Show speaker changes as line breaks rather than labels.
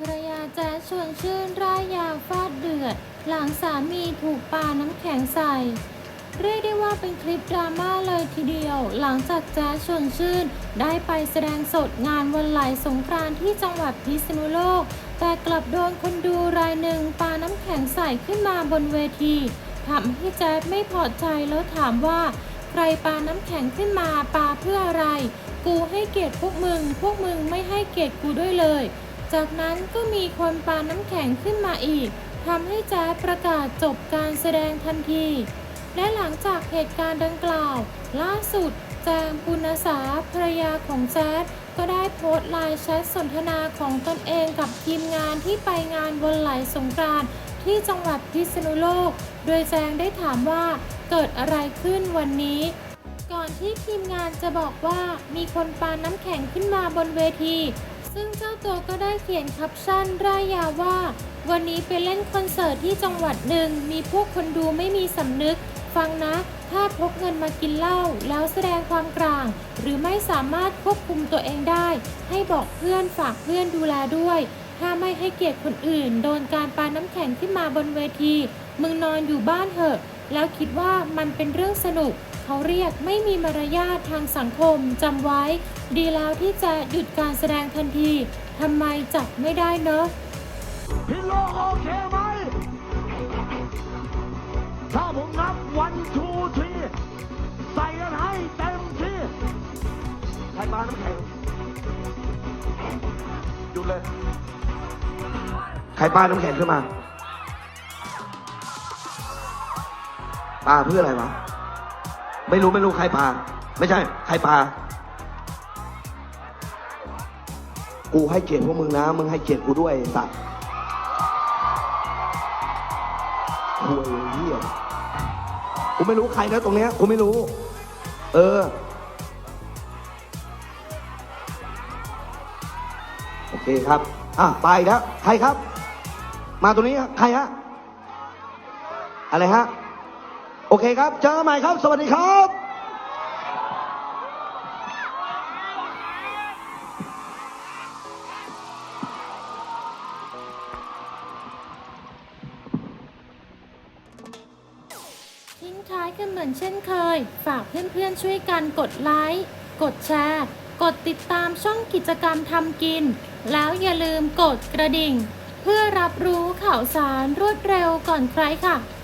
ภรรยาแจ๊สชวนชื่นร่ายยาวฟาดเดือด หลังสามีถูกปาน้ำแข็งใส่ เรียกได้ว่าเป็นคลิปดราม่าเลยทีเดียว หลังจากแจ๊สชวนชื่น ได้ไปแสดงสดงานวันไหลสงกรานต์ที่จังหวัดพิษณุโลก แต่กลับโดนคนดูรายหนึ่งปาน้ำแข็งใส่ขึ้นมาบนเวทีทำให้แจ๊สไม่พอใจแล้วถามว่า ใครปาน้ำแข็งขึ้นมาปาเพื่ออะไร กูให้เกียรติพวกมึง พวกมึงไม่ให้เกียรติกูด้วยเลย จากนั้นก็มีคนปาน้ำแข็งขึ้นมาอีกทำให้แจ๊สประกาศจบการแสดงทันที และหลังจากเหตุการณ์ดังกล่าว ล่าสุดแจงปุณสาภรรยาของแจ๊ดก็ได้โพสต์ไลน์แชทสนทนาของตนเองกับทีมงานที่ไปงานวันไหลสงกรานต์ที่จังหวัดพิษณุโลก โดยแจงได้ถามว่าเกิดอะไรขึ้นวันนี้ ก่อนที่ทีมงานจะบอกว่ามีคนปาน้ำแข็งขึ้นมาบนเวที ซึ่งเจ้าตัวก็ได้เขียนแคปชั่นร่ายยาวว่า วันนี้ไปเล่นคอนเสิร์ตที่จังหวัดหนึ่ง มีพวกคนดูไม่มีสำนึก ฟังนะ ถ้าพกเงินมากินเหล้าแล้วแสดงความกลาง หรือไม่สามารถควบคุมตัวเองได้ ให้บอกเพื่อนฝากเพื่อนดูแลด้วย ถ้าไม่ให้เกียรติคนอื่น โดนการปาน้ำแข็งขึ้นมาบนเวที มึงนอนอยู่บ้านเถอะ แล้วคิดว่ามันเป็นเรื่องสนุก เขาเรียกไม่มีมารยาททางสังคมจำไว้ ดีแล้วที่จะหยุดการแสดงทันทีทำไมจับไม่ได้เนอะ
พี่โลกโอเคไหม ถ้าผมนับวันทูทีใส่กันให้เต็มที่ใครมาน้ำแข็งหยุดเลย ใครปาน้ำแข็งขึ้นมาปาเพื่ออะไรวะ ไม่รู้ไม่รู้ใครปาไม่ใช่ ใครปากูให้เกียรติพวกมึงนะ มึงให้เกียรติกูด้วยไอ้สัตว์คุยเหี้ยกูไม่รู้ใครนะตรงเนี้ยกูไม่รู้ เออ โอเคครับ อะไปแล้วใครครับ มาตรงนี้ใครฮะ อะไรฮะ โอเคครับ เจอกันใหม่ครับ สวัสดีครับ
ทิ้งท้ายกันเหมือนเช่นเคย ฝากเพื่อนๆช่วยกันกดไลค์ กดแชร์ กดติดตามช่องกิจกรรมทำกิน แล้วอย่าลืมกดกระดิ่ง เพื่อรับรู้ข่าวสารรวดเร็วก่อนใครค่ะ